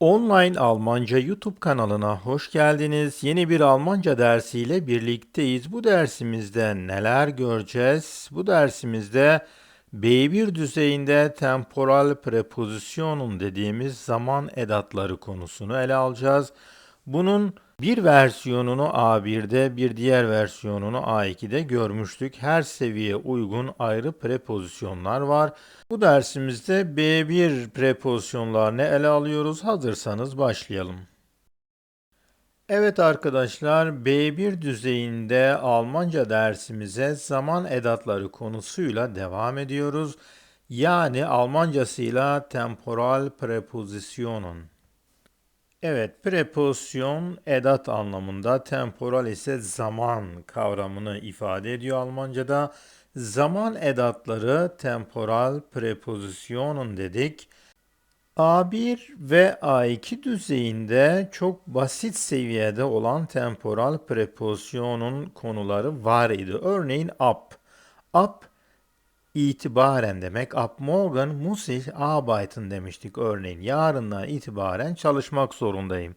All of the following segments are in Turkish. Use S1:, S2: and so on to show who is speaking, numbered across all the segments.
S1: Online Almanca YouTube kanalına hoş geldiniz. Yeni bir Almanca dersiyle birlikteyiz. Bu dersimizde neler göreceğiz? Bu dersimizde B1 düzeyinde temporal prepositionum dediğimiz zaman edatları konusunu ele alacağız. Bunun bir versiyonunu A1'de, bir diğer versiyonunu A2'de görmüştük. Her seviyeye uygun ayrı prepozisyonlar var. Bu dersimizde B1 prepozisyonlarını ele alıyoruz. Hazırsanız başlayalım. Evet arkadaşlar, B1 düzeyinde Almanca dersimize zaman edatları konusuyla devam ediyoruz. Yani Almancasıyla temporal prepositionen. Evet, prepozisyon edat anlamında, temporal ise zaman kavramını ifade ediyor Almanca'da. Zaman edatları temporal prepozisyonun dedik. A1 ve A2 düzeyinde çok basit seviyede olan temporal prepozisyonun konuları var idi. Örneğin up. Up itibaren demek. Ab morgen muss ich arbeiten demiştik örneğin. Yarından itibaren çalışmak zorundayım.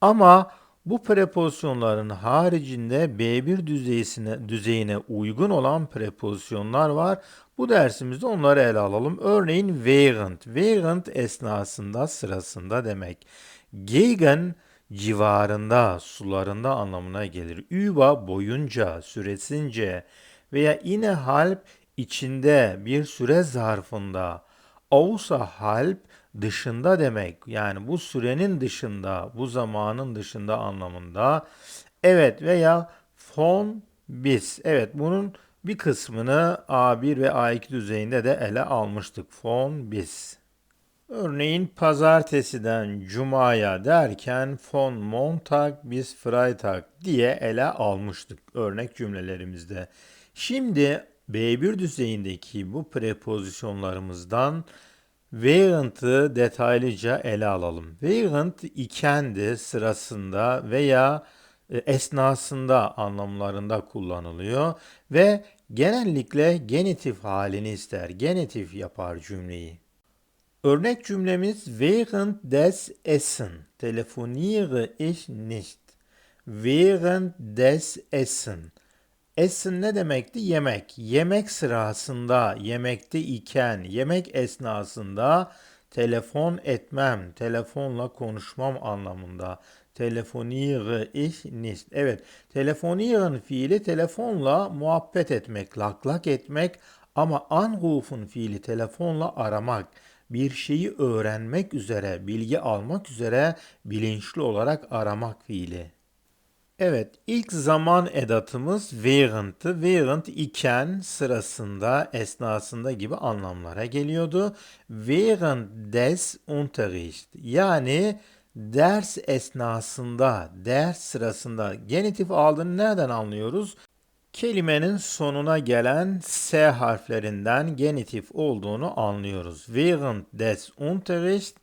S1: Ama bu prepozisyonların haricinde B1 düzeyine, düzeyine uygun olan prepozisyonlar var. Bu dersimizde onları ele alalım. Örneğin während. Während esnasında, sırasında demek. Gegen civarında, sularında anlamına gelir. Über boyunca, süresince veya innerhalb içinde bir süre zarfında außerhalb dışında demek. Yani bu sürenin dışında, bu zamanın dışında anlamında. Evet veya von bis. Evet bunun bir kısmını A1 ve A2 düzeyinde de ele almıştık. Von bis. Örneğin pazartesiden cumaya derken von Montag bis Freitag diye ele almıştık örnek cümlelerimizde. Şimdi B1 düzeyindeki bu prepozisyonlarımızdan während'ı detaylıca ele alalım. Während ikendi sırasında veya e, esnasında anlamlarında kullanılıyor ve genellikle genitif halini ister. Genitif yapar cümleyi. Örnek cümlemiz während des Essen telefoniere ich nicht. Während des Essen Essen ne demekti? Yemek. Yemek sırasında, yemekte iken, yemek esnasında telefon etmem, telefonla konuşmam anlamında. Telefoniere ich nicht. Evet, telefonieren fiili telefonla muhabbet etmek, lak lak etmek ama anrufen fiili telefonla aramak bir şeyi öğrenmek üzere, bilgi almak üzere bilinçli olarak aramak fiili. Evet, ilk zaman edatımız während'tı. Während iken, sırasında, esnasında gibi anlamlara geliyordu. Während des Unterricht yani ders esnasında, ders sırasında genitif aldığını nereden anlıyoruz? Kelimenin sonuna gelen S harflerinden genitif olduğunu anlıyoruz. Während des Unterricht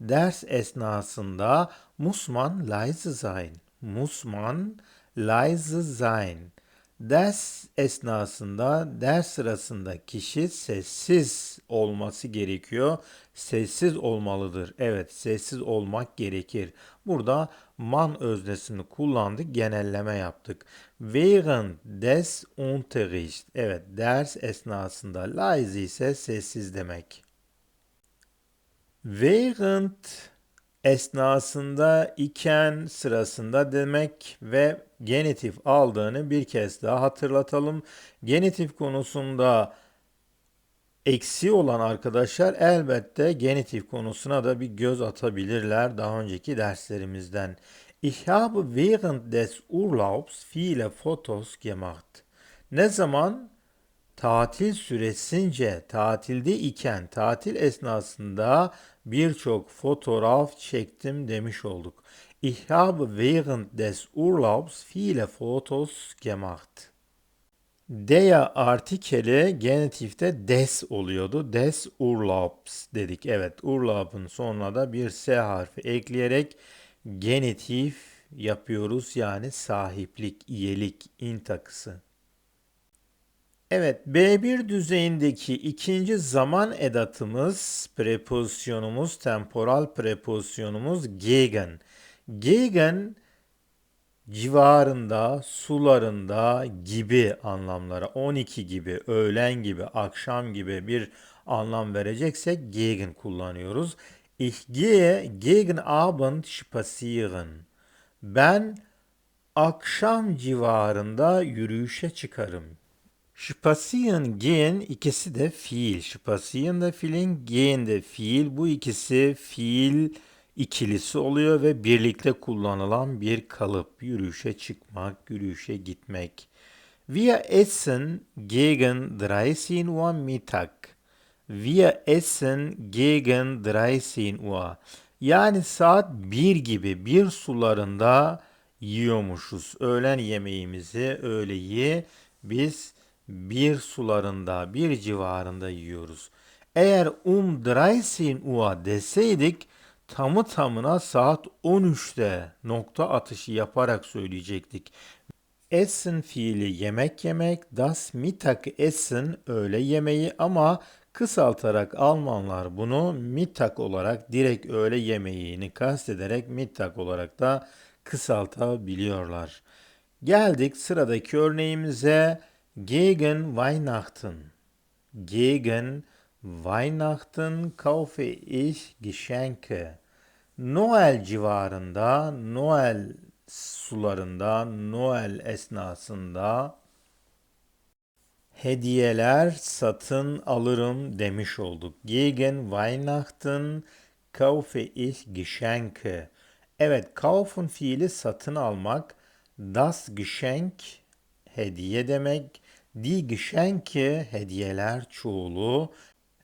S1: ders esnasında muss man leise sein muss man leise sein. Ders esnasında, ders sırasında kişi sessiz olması gerekiyor. Sessiz olmalıdır. Evet, sessiz olmak gerekir. Burada man öznesini kullandık, genelleme yaptık. Während des Unterricht. Evet, ders esnasında. Leise ise sessiz demek. Während esnasında iken sırasında demek ve genitif aldığını bir kez daha hatırlatalım. Genitif konusunda eksi olan arkadaşlar elbette genitif konusuna da bir göz atabilirler daha önceki derslerimizden. Ich habe während des Urlaubs viele Fotos gemacht. Ne zaman? Tatil süresince, tatilde iken, tatil esnasında birçok fotoğraf çektim demiş olduk. Ich habe während des Urlaubs viele Fotos gemacht. Der artikeli genitifte des oluyordu. Des Urlaubs dedik. Evet, Urlaub'un sonuna da bir S harfi ekleyerek genitif yapıyoruz. Yani sahiplik, iyelik, in takısı. Evet, B1 düzeyindeki ikinci zaman edatımız, prepozisyonumuz, temporal prepozisyonumuz gegen. Gegen civarında, sularında gibi anlamlara 12 gibi, öğlen gibi, akşam gibi bir anlam vereceksek gegen kullanıyoruz. Ich gehe gegen Abend spazieren. Ben akşam civarında yürüyüşe çıkarım. Spazieren gehen ikisi de fiil. Spazieren de fiilin, gehen de fiil. Bu ikisi fiil ikilisi oluyor ve birlikte kullanılan bir kalıp. Yürüyüşe çıkmak, yürüyüşe gitmek. Wir essen gegen 13 Uhr Mittag. Wir essen gegen 13 Uhr. Yani saat 1 gibi bir sularında yiyormuşuz. Öğlen yemeğimizi, öğleyi biz bir sularında, bir civarında yiyoruz. Eğer um 13 Uhr deseydik tamı tamına saat 13'te nokta atışı yaparak söyleyecektik. Essen fiili yemek yemek, das Mittag essen öğle yemeği ama kısaltarak Almanlar bunu Mittag olarak direkt öğle yemeğini kastederek Mittag olarak da kısaltabiliyorlar. Geldik sıradaki örneğimize gegen Weihnachten. Gegen Weihnachten kaufe ich Geschenke. Noel civarında, Noel sularında, Noel esnasında hediyeler satın alırım demiş olduk. Gegen Weihnachten kaufe ich Geschenke. Evet, kaufen fiili satın almak. Das Geschenk hediye demek. Die Geschenke hediyeler çoğulu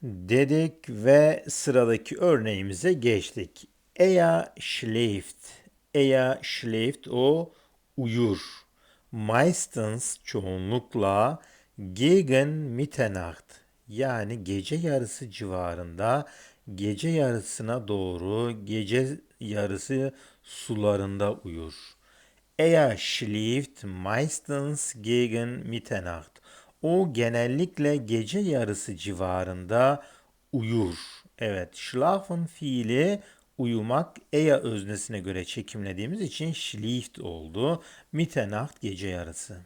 S1: dedik ve sıradaki örneğimize geçtik. Er schläft. Er schläft o uyur. Meistens çoğunlukla gegen Mitternacht yani gece yarısı civarında gece yarısına doğru gece yarısı sularında uyur. Er schläft meistens gegen Mitternacht. O genellikle gece yarısı civarında uyur. Evet, schlafen fiili uyumak eya öznesine göre çekimlediğimiz için schläft oldu. Mitternacht gece yarısı.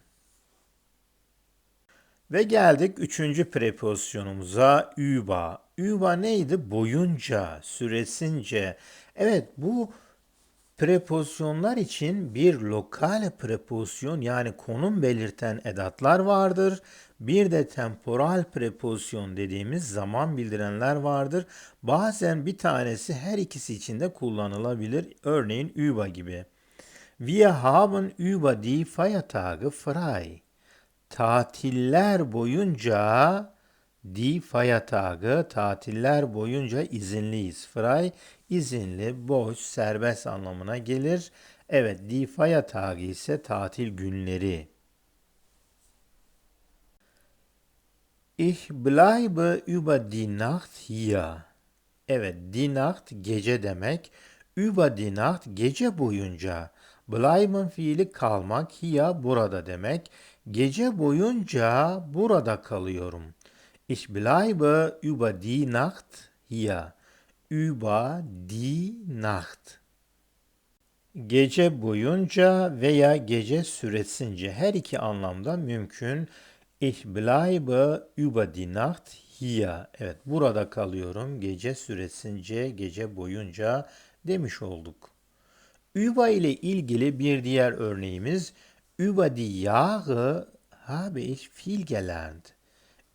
S1: Ve geldik üçüncü prepozisyonumuza über. Über neydi? Boyunca, süresince. Evet bu prepozisyonlar için bir lokal prepozisyon yani konum belirten edatlar vardır. Bir de temporal prepozisyon dediğimiz zaman bildirenler vardır. Bazen bir tanesi her ikisi için de kullanılabilir. Örneğin über gibi. Wir haben über die Feiertage frei. Tatiller boyunca die Feiertage, tatiller boyunca izinliyiz. Frei, izinli, boş, serbest anlamına gelir. Evet, die Feiertage ise tatil günleri. Ich bleibe über die Nacht hier. Evet, die Nacht gece demek. Über die Nacht gece boyunca. Bleiben fiili kalmak, hier burada demek. Gece boyunca burada kalıyorum. Ich bleibe über die Nacht hier. Über die Nacht. Gece boyunca veya gece süresince her iki anlamda mümkün. Ich bleibe über die Nacht hier. Evet burada kalıyorum gece süresince, gece boyunca demiş olduk. Über ile ilgili bir diğer örneğimiz Über die Jahre habe ich viel gelernt.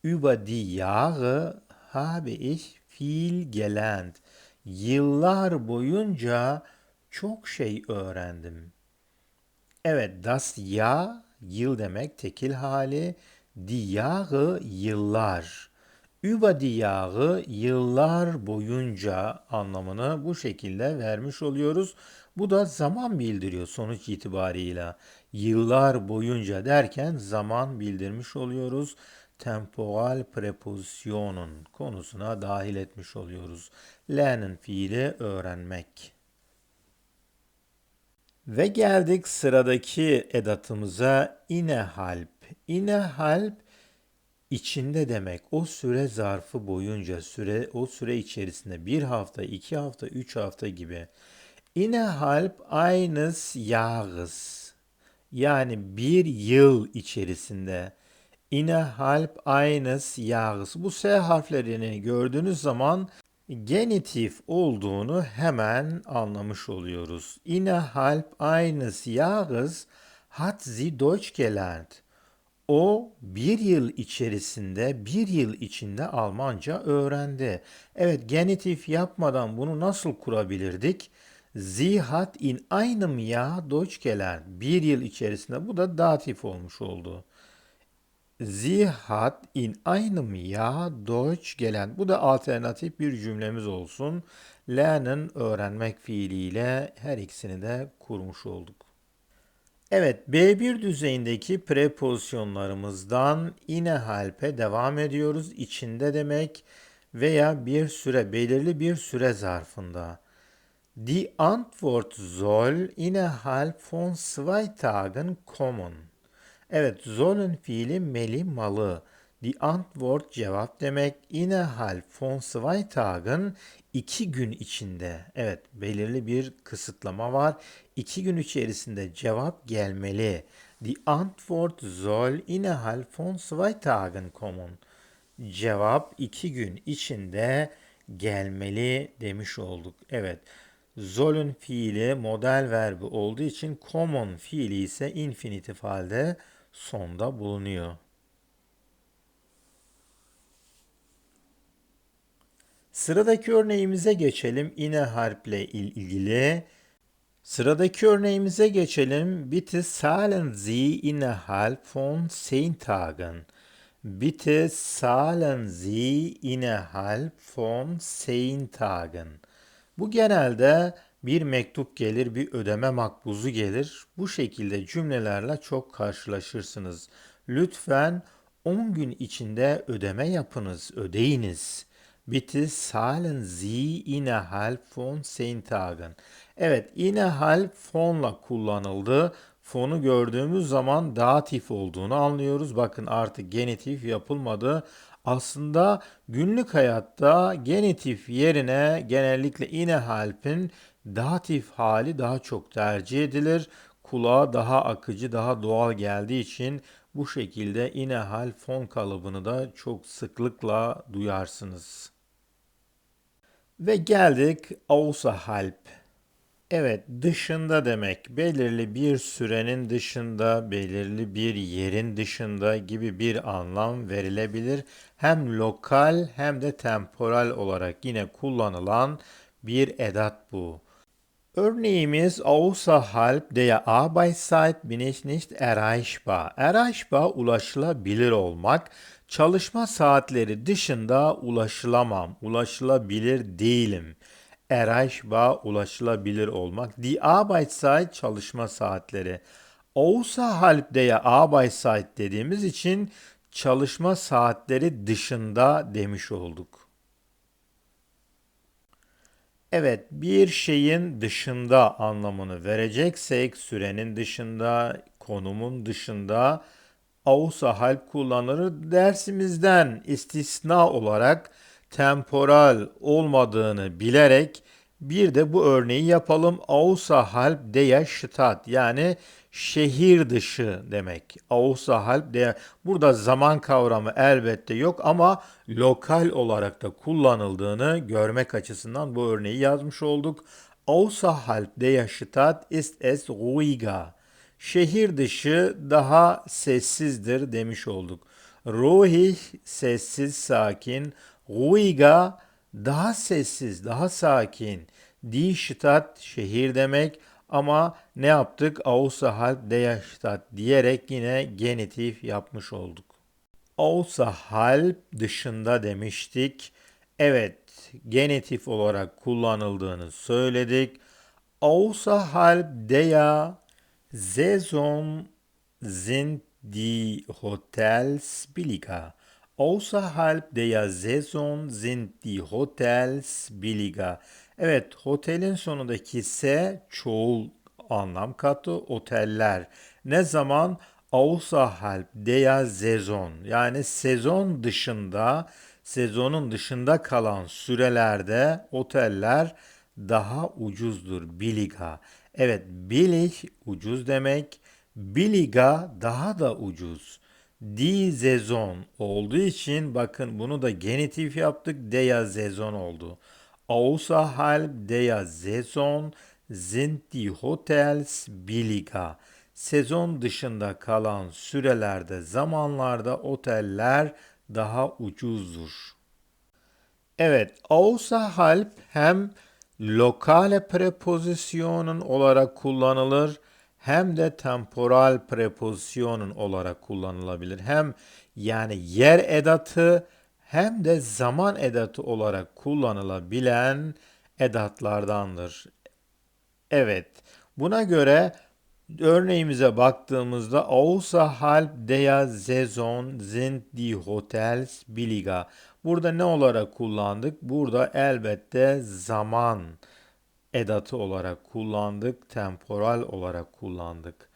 S1: Über die Jahre habe ich viel gelernt. Yıllar boyunca çok şey öğrendim. Evet, das Jahr yıl demek tekil hali. Die Jahre yıllar. Über die Jahre yıllar boyunca anlamını bu şekilde vermiş oluyoruz. Bu da zaman bildiriyor sonuç itibarıyla. Yıllar boyunca derken zaman bildirmiş oluyoruz. Temporal prepozisyonun konusuna dahil etmiş oluyoruz. Lernen fiili öğrenmek. Ve geldik sıradaki edatımıza innehalb. İnnehalb içinde demek o süre zarfı boyunca süre o süre içerisinde bir hafta, iki hafta, üç hafta gibi innerhalb eines Jahres yani bir yıl içerisinde innerhalb eines Jahres bu S harflerini gördüğünüz zaman genitif olduğunu hemen anlamış oluyoruz. Innerhalb eines Jahres hat sie Deutsch gelernt. O bir yıl içerisinde, bir yıl içinde Almanca öğrendi. Evet, genitif yapmadan bunu nasıl kurabilirdik? Sie hat in einem Jahr Deutsch gelernt. Bir yıl içerisinde bu da datif olmuş oldu. Sie hat in einem Jahr Deutsch gelernt. Bu da alternatif bir cümlemiz olsun. Lernen öğrenmek fiiliyle her ikisini de kurmuş olduk. Evet, B1 düzeyindeki prepozisyonlarımızdan innerhalb'e devam ediyoruz. İçinde demek veya bir süre, belirli bir süre zarfında. Die Antwort soll innerhalb von zwei Tagen kommen. Evet, sollen fiili meli malı. Die Antwort cevap demek. Innerhalb von zwei Tagen iki gün içinde. Evet, belirli bir kısıtlama var. İki gün içerisinde cevap gelmeli. Die Antwort soll innerhalb von zwei Tagen kommen. Cevap iki gün içinde gelmeli demiş olduk. Evet. Soll'ün fiili model verbi olduğu için common fiili ise infinitif halde sonda bulunuyor. Sıradaki örneğimize geçelim. İne harple ilgili. Sıradaki örneğimize geçelim. Bitte zahlen Sie innerhalb von 10 Tagen. Bitte zahlen Sie innerhalb von 10 Tagen. Bu genelde bir mektup gelir, bir ödeme makbuzu gelir. Bu şekilde cümlelerle çok karşılaşırsınız. Lütfen 10 gün içinde ödeme yapınız, ödeyiniz. Bitte zahlen Sie innerhalb von 10 Tagen. Evet, innerhalb von'la kullanıldı. Fon'u gördüğümüz zaman datif olduğunu anlıyoruz. Bakın artık genitif yapılmadı. Aslında günlük hayatta genitif yerine genellikle innerhalb'in datif hali daha çok tercih edilir. Kulağa daha akıcı, daha doğal geldiği için bu şekilde inehal fon kalıbını da çok sıklıkla duyarsınız. Ve geldik außerhalb. Evet, dışında demek. Belirli bir sürenin dışında, belirli bir yerin dışında gibi bir anlam verilebilir. Hem lokal hem de temporal olarak yine kullanılan bir edat bu. Örneğimiz außerhalb der Arbeitszeit bin ich nicht erreichbar. Erreichbar ulaşılabilir olmak. Çalışma saatleri dışında ulaşılamam, ulaşılabilir değilim. Erreichbar ulaşılabilir olmak. Die Arbeitszeit çalışma saatleri. Außerhalb der Arbeitszeit dediğimiz için çalışma saatleri dışında demiş olduk. Evet, bir şeyin dışında anlamını vereceksek sürenin dışında, konumun dışında außerhalb kullanılır. Dersimizden istisna olarak temporal olmadığını bilerek bir de bu örneği yapalım. Außerhalb der Stadt yani şehir dışı demek. Außerhalb der burada zaman kavramı elbette yok ama lokal olarak da kullanıldığını görmek açısından bu örneği yazmış olduk. Außerhalb der Stadt ist es ruhiger. Şehir dışı daha sessizdir demiş olduk. Ruhig sessiz, sakin. Ruhiger daha sessiz, daha sakin. Die Stadt şehir demek ama ne yaptık? Außerhalb der Stadt diyerek yine genitif yapmış olduk. Außerhalb dışında demiştik. Evet, genitif olarak kullanıldığını söyledik. Außerhalb der Saison sind die Hotels billiger. Außerhalb der Saison sind die Hotels billiger. Evet, otelin sonundaki S çoğul anlam katı oteller. Ne zaman? außerhalb der Saison yani sezon dışında sezonun dışında kalan sürelerde oteller daha ucuzdur. Billiger. Evet, billig ucuz demek. Billiger daha da ucuz. Die Saison olduğu için bakın bunu da genitif yaptık. Der Saison oldu. Außerhalb der Saison sind die Hotels billiger. Sezon dışında kalan sürelerde, zamanlarda oteller daha ucuzdur. Evet, außerhalb hem lokale prepozisyonun olarak kullanılır hem de temporal prepozisyonun olarak kullanılabilir. Hem yani yer edatı hem de zaman edatı olarak kullanılabilen edatlardandır. Evet, buna göre örneğimize baktığımızda außerhalb der Saison sind die Hotels billiger. Burada ne olarak kullandık? Burada elbette zaman edatı olarak kullandık, temporal olarak kullandık.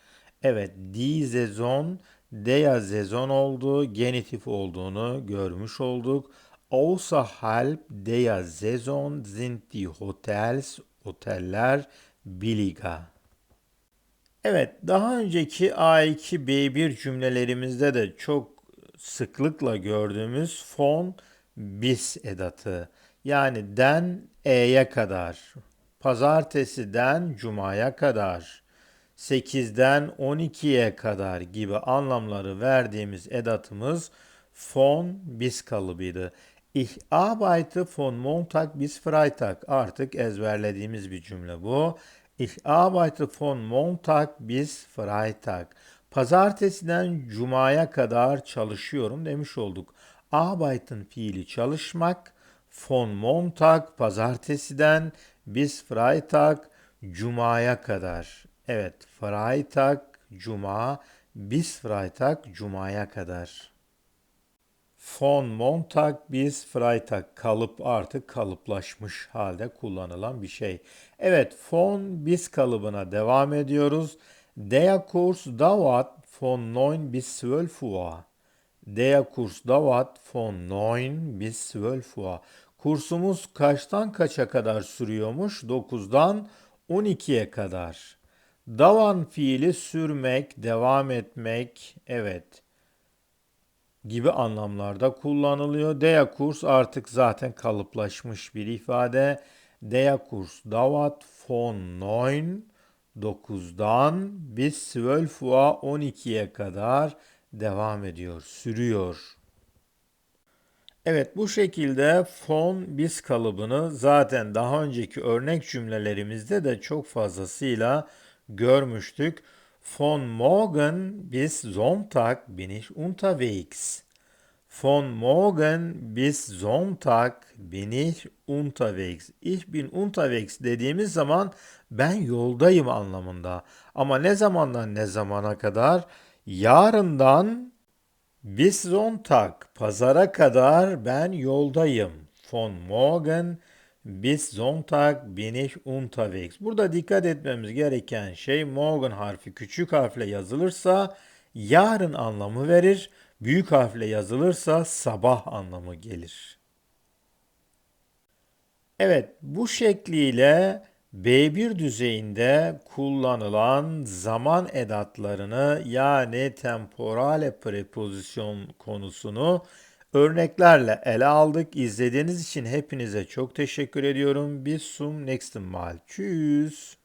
S1: Evet, die Saison der Saison olduğu, genitif olduğunu görmüş olduk. Außerhalb der Saison sind die Hotels, oteller billiger. Evet, daha önceki A2, B1 cümlelerimizde de çok sıklıkla gördüğümüz fon bis edatı. Yani den e'ye kadar, pazartesiden cumaya kadar, 8'den 12'ye kadar gibi anlamları verdiğimiz edatımız von bis kalıbıydı. Ich arbeite von Montag bis Freitag. Artık ezberlediğimiz bir cümle bu. Ich arbeite von Montag bis Freitag. Pazartesiden cumaya kadar çalışıyorum demiş olduk. Arbeiten fiili çalışmak. Von Montag pazartesiden bis Freitag cumaya kadar. Evet, Freitag cuma bis Freitag cumaya kadar. Von Montag bis Freitag kalıp artık kalıplaşmış halde kullanılan bir şey. Evet, von bis kalıbına devam ediyoruz. Der Kurs dauert von 9 bis 12 Uhr. Der Kurs dauert von 9 bis 12 Uhr. Kursumuz kaçtan kaça kadar sürüyormuş? 9'dan 12'ye kadar. Davan fiili sürmek, devam etmek, evet gibi anlamlarda kullanılıyor. Der Kurs artık zaten kalıplaşmış bir ifade. Der Kurs dauert von 9 9'dan bis 12 Uhr 12'ye kadar devam ediyor, sürüyor. Evet bu şekilde von bis kalıbını zaten daha önceki örnek cümlelerimizde de çok fazlasıyla görmüştük. Von morgen bis Sonntag bin ich unterwegs. Von morgen bis Sonntag bin ich unterwegs. Ich bin unterwegs dediğimiz zaman ben yoldayım anlamında. Ama ne zamandan ne zamana kadar? Yarından bis Sonntag, pazara kadar ben yoldayım. Von morgen bis Sonntag bin ich unterwegs. Burada dikkat etmemiz gereken şey morgen harfi küçük harfle yazılırsa yarın anlamı verir. Büyük harfle yazılırsa sabah anlamı gelir. Evet, bu şekliyle B1 düzeyinde kullanılan zaman edatlarını yani temporale prepozisyon konusunu örneklerle ele aldık. İzlediğiniz için hepinize çok teşekkür ediyorum. Bis zum nächsten Mal. Tschüss.